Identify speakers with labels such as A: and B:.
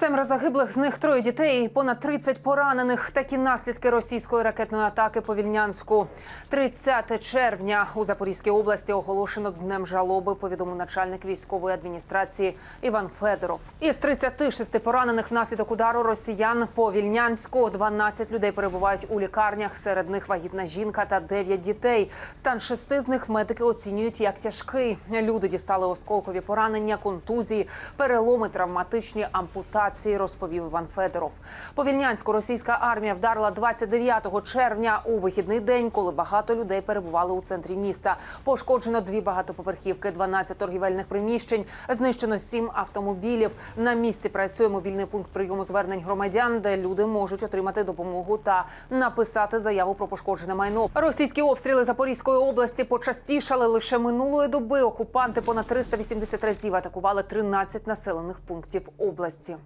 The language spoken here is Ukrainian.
A: Семеро загиблих, з них троє дітей, понад 30 поранених. Такі наслідки російської ракетної атаки по Вільнянську. 30 червня у Запорізькій області оголошено днем жалоби. Повідомив начальник військової адміністрації Іван Федоров. Із 36 поранених внаслідок удару росіян по Вільнянську 12 людей перебувають у лікарнях. Серед них вагітна жінка та 9 дітей. Стан шести з них медики оцінюють як тяжкий. Люди дістали осколкові поранення, контузії, переломи, травматичні ампутації. Розповів Іван Федоров. По Вільнянську російська армія вдарила 29 червня у вихідний день, коли багато людей перебували у центрі міста. Пошкоджено дві багатоповерхівки, 12 торгівельних приміщень, знищено сім автомобілів. На місці працює мобільний пункт прийому звернень громадян, де люди можуть отримати допомогу та написати заяву про пошкоджене майно. Російські обстріли Запорізької області почастішали лише минулої доби. Окупанти понад 380 разів атакували 13 населених пунктів області.